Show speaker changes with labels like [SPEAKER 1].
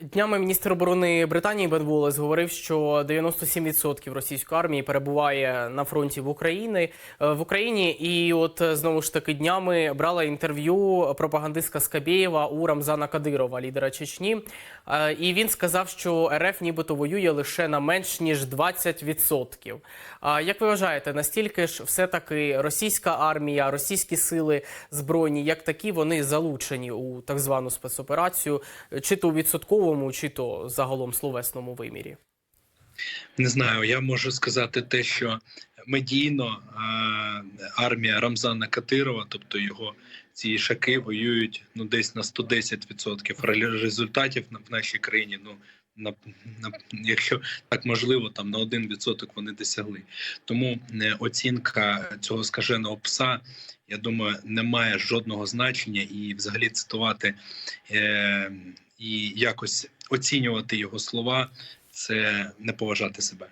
[SPEAKER 1] Днями міністр оборони Британії Бен Волес говорив, що 97% російської армії перебуває на фронті в Україні е, в Україні. І от е, знову ж таки днями брала інтерв'ю пропагандистка Скабєєва у Рамзана Кадирова, лідера Чечні. Е, І він сказав, що РФ нібито воює лише на менш ніж 20%. А як ви вважаєте, настільки ж все таки російська армія, російські сили збройні, як такі, вони залучені у так звану спецоперацію, чи то у відсотковому, чи то загалом словесному вимірі?
[SPEAKER 2] Не знаю, я можу сказати те, що медійно е, армія Рамзана Катирова, тобто його ці шаки, воюють ну десь на 110%. Ре- результатів в нашій країні. Ну на, на якщо так можливо, там на 1% вони досягли. Тому е, оцінка цього скаженого пса, я думаю, не має жодного значення і взагалі цитувати е, і якось оцінювати його слова це не поважати себе.